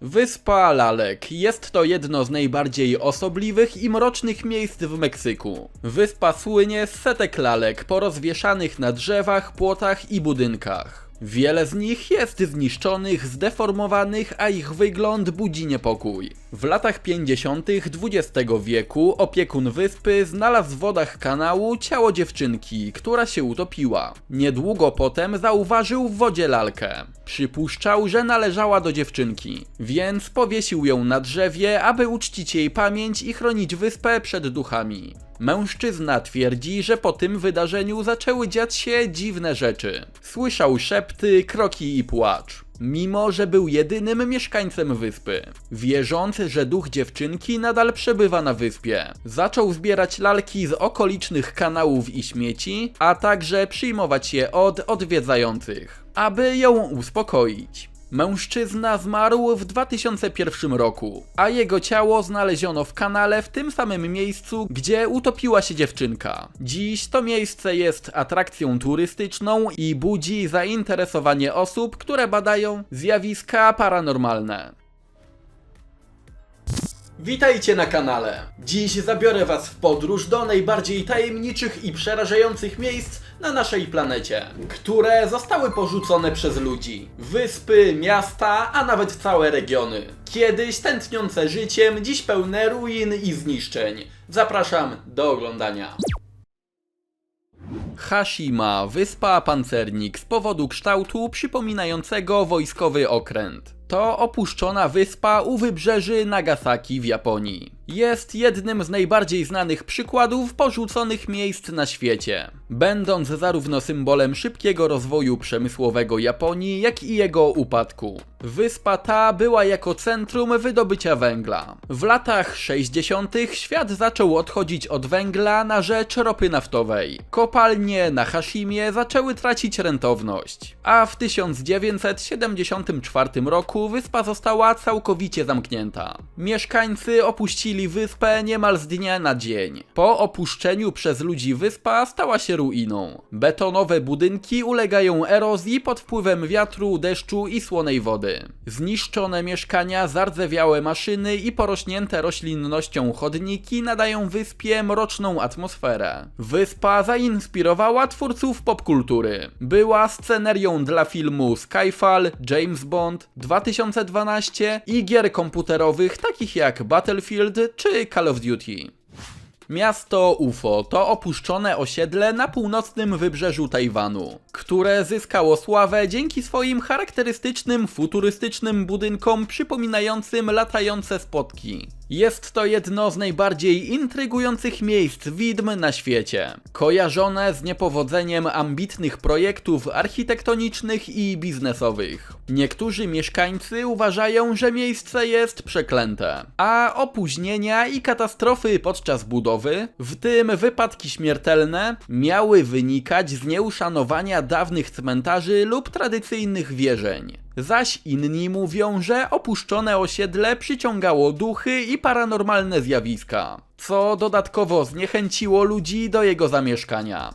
Wyspa Lalek jest to jedno z najbardziej osobliwych i mrocznych miejsc w Meksyku. Wyspa słynie z setek lalek porozwieszanych na drzewach, płotach i budynkach. Wiele z nich jest zniszczonych, zdeformowanych, a ich wygląd budzi niepokój. W latach 50. XX wieku opiekun wyspy znalazł w wodach kanału ciało dziewczynki, która się utopiła. Niedługo potem zauważył w wodzie lalkę. Przypuszczał, że należała do dziewczynki, więc powiesił ją na drzewie, aby uczcić jej pamięć i chronić wyspę przed duchami. Mężczyzna twierdzi, że po tym wydarzeniu zaczęły dziać się dziwne rzeczy. Słyszał szepty, kroki i płacz. Mimo, że był jedynym mieszkańcem wyspy. Wierząc, że duch dziewczynki nadal przebywa na wyspie, zaczął zbierać lalki z okolicznych kanałów i śmieci, a także przyjmować je od odwiedzających, aby ją uspokoić. Mężczyzna zmarł w 2001 roku, a jego ciało znaleziono w kanale w tym samym miejscu, gdzie utopiła się dziewczynka. Dziś to miejsce jest atrakcją turystyczną i budzi zainteresowanie osób, które badają zjawiska paranormalne. Witajcie na kanale. Dziś zabiorę Was w podróż do najbardziej tajemniczych i przerażających miejsc na naszej planecie, które zostały porzucone przez ludzi. Wyspy, miasta, a nawet całe regiony. Kiedyś tętniące życiem, dziś pełne ruin i zniszczeń. Zapraszam do oglądania. Hashima, wyspa pancernik z powodu kształtu przypominającego wojskowy okręt. To opuszczona wyspa u wybrzeży Nagasaki w Japonii. Jest jednym z najbardziej znanych przykładów porzuconych miejsc na świecie, będąc zarówno symbolem szybkiego rozwoju przemysłowego Japonii, jak i jego upadku. Wyspa ta była jako centrum wydobycia węgla. W latach 60. świat zaczął odchodzić od węgla na rzecz ropy naftowej. Kopalnie na Hashimie zaczęły tracić rentowność, a w 1974 roku wyspa została całkowicie zamknięta. Mieszkańcy opuścili wyspę niemal z dnia na dzień. Po opuszczeniu przez ludzi wyspa stała się ruiną. Betonowe budynki ulegają erozji pod wpływem wiatru, deszczu i słonej wody. Zniszczone mieszkania, zardzewiałe maszyny i porośnięte roślinnością chodniki nadają wyspie mroczną atmosferę. Wyspa zainspirowała twórców popkultury. Była scenerią dla filmu Skyfall, James Bond, 2012 i gier komputerowych takich jak Battlefield czy Call of Duty. Miasto UFO to opuszczone osiedle na północnym wybrzeżu Tajwanu, które zyskało sławę dzięki swoim charakterystycznym, futurystycznym budynkom przypominającym latające spotki. Jest to jedno z najbardziej intrygujących miejsc widm na świecie, kojarzone z niepowodzeniem ambitnych projektów architektonicznych i biznesowych. Niektórzy mieszkańcy uważają, że miejsce jest przeklęte, a opóźnienia i katastrofy podczas budowy, w tym wypadki śmiertelne, miały wynikać z nieuszanowania dawnych cmentarzy lub tradycyjnych wierzeń. Zaś inni mówią, że opuszczone osiedle przyciągało duchy i paranormalne zjawiska, co dodatkowo zniechęciło ludzi do jego zamieszkania.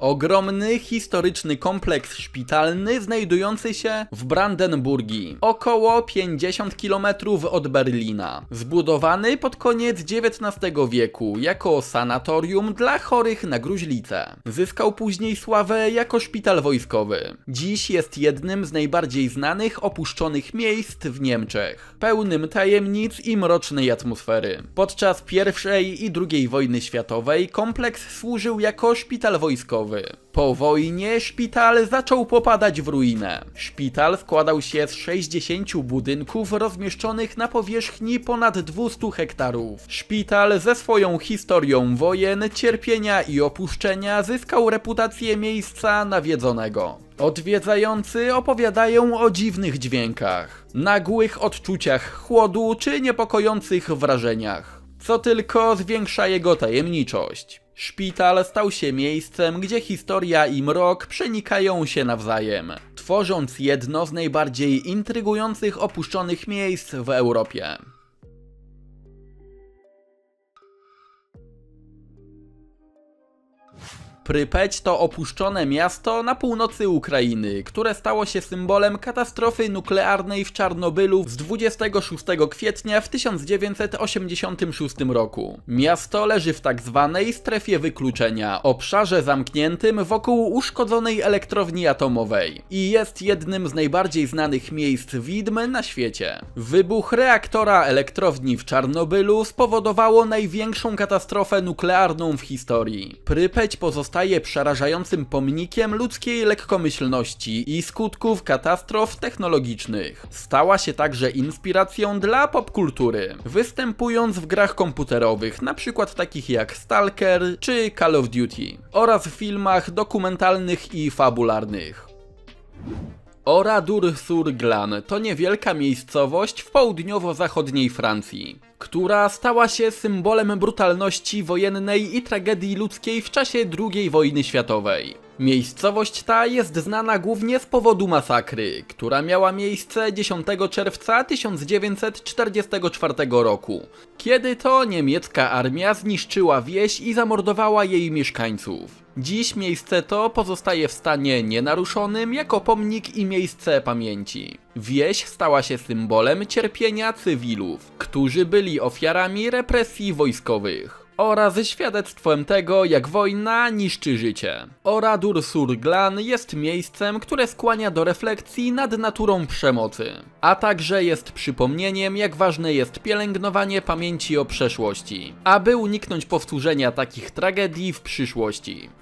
Ogromny, historyczny kompleks szpitalny znajdujący się w Brandenburgii, około 50 km od Berlina. Zbudowany pod koniec XIX wieku jako sanatorium dla chorych na gruźlicę. Zyskał później sławę jako szpital wojskowy. Dziś jest jednym z najbardziej znanych opuszczonych miejsc w Niemczech, pełnym tajemnic i mrocznej atmosfery. Podczas I i II wojny światowej kompleks służył jako szpital wojskowy. Po wojnie szpital zaczął popadać w ruinę. Szpital składał się z 60 budynków rozmieszczonych na powierzchni ponad 200 hektarów. Szpital ze swoją historią wojen, cierpienia i opuszczenia zyskał reputację miejsca nawiedzonego. Odwiedzający opowiadają o dziwnych dźwiękach, nagłych odczuciach chłodu czy niepokojących wrażeniach, co tylko zwiększa jego tajemniczość. Szpital stał się miejscem, gdzie historia i mrok przenikają się nawzajem, tworząc jedno z najbardziej intrygujących opuszczonych miejsc w Europie. Prypeć to opuszczone miasto na północy Ukrainy, które stało się symbolem katastrofy nuklearnej w Czarnobylu z 26 kwietnia w 1986 roku. Miasto leży w tak zwanej strefie wykluczenia, obszarze zamkniętym wokół uszkodzonej elektrowni atomowej i jest jednym z najbardziej znanych miejsc widm na świecie. Wybuch reaktora elektrowni w Czarnobylu spowodowało największą katastrofę nuklearną w historii. Prypeć pozostaje przerażającym pomnikiem ludzkiej lekkomyślności i skutków katastrof technologicznych. Stała się także inspiracją dla popkultury, występując w grach komputerowych, np. takich jak Stalker czy Call of Duty, oraz w filmach dokumentalnych i fabularnych. Oradour-sur-Glane to niewielka miejscowość w południowo-zachodniej Francji, która stała się symbolem brutalności wojennej i tragedii ludzkiej w czasie II wojny światowej. Miejscowość ta jest znana głównie z powodu masakry, która miała miejsce 10 czerwca 1944 roku, kiedy to niemiecka armia zniszczyła wieś i zamordowała jej mieszkańców. Dziś miejsce to pozostaje w stanie nienaruszonym jako pomnik i miejsce pamięci. Wieś stała się symbolem cierpienia cywilów, którzy byli ofiarami represji wojskowych oraz świadectwem tego, jak wojna niszczy życie. Oradour-sur-Glane jest miejscem, które skłania do refleksji nad naturą przemocy, a także jest przypomnieniem, jak ważne jest pielęgnowanie pamięci o przeszłości, aby uniknąć powtórzenia takich tragedii w przyszłości.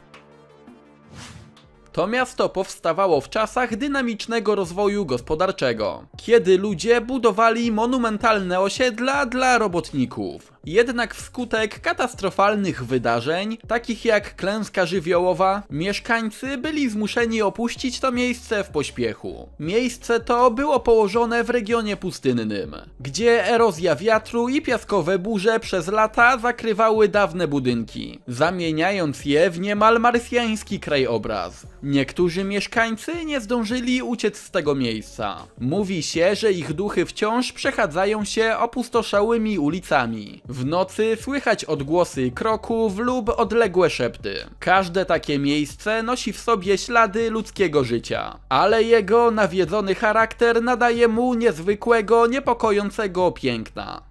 To miasto powstawało w czasach dynamicznego rozwoju gospodarczego, kiedy ludzie budowali monumentalne osiedla dla robotników. Jednak wskutek katastrofalnych wydarzeń, takich jak klęska żywiołowa, mieszkańcy byli zmuszeni opuścić to miejsce w pośpiechu. Miejsce to było położone w regionie pustynnym, gdzie erozja wiatru i piaskowe burze przez lata zakrywały dawne budynki, zamieniając je w niemal marsjański krajobraz. Niektórzy mieszkańcy nie zdążyli uciec z tego miejsca. Mówi się, że ich duchy wciąż przechadzają się opustoszałymi ulicami. W nocy słychać odgłosy kroków lub odległe szepty. Każde takie miejsce nosi w sobie ślady ludzkiego życia, ale jego nawiedzony charakter nadaje mu niezwykłego, niepokojącego piękna.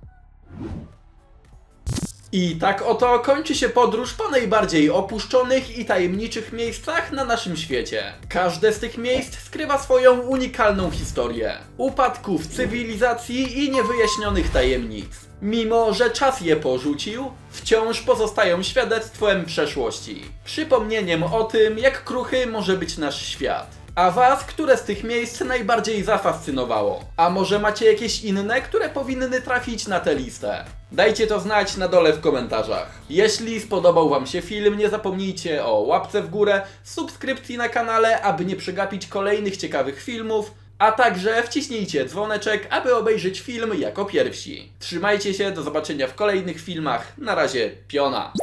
I tak oto kończy się podróż po najbardziej opuszczonych i tajemniczych miejscach na naszym świecie. Każde z tych miejsc skrywa swoją unikalną historię. Upadków cywilizacji i niewyjaśnionych tajemnic. Mimo, że czas je porzucił, wciąż pozostają świadectwem przeszłości. Przypomnieniem o tym, jak kruchy może być nasz świat. A was, które z tych miejsc najbardziej zafascynowało? A może macie jakieś inne, które powinny trafić na tę listę? Dajcie to znać na dole w komentarzach. Jeśli spodobał wam się film, nie zapomnijcie o łapce w górę, subskrypcji na kanale, aby nie przegapić kolejnych ciekawych filmów, a także wciśnijcie dzwoneczek, aby obejrzeć film jako pierwsi. Trzymajcie się, do zobaczenia w kolejnych filmach. Na razie, piona.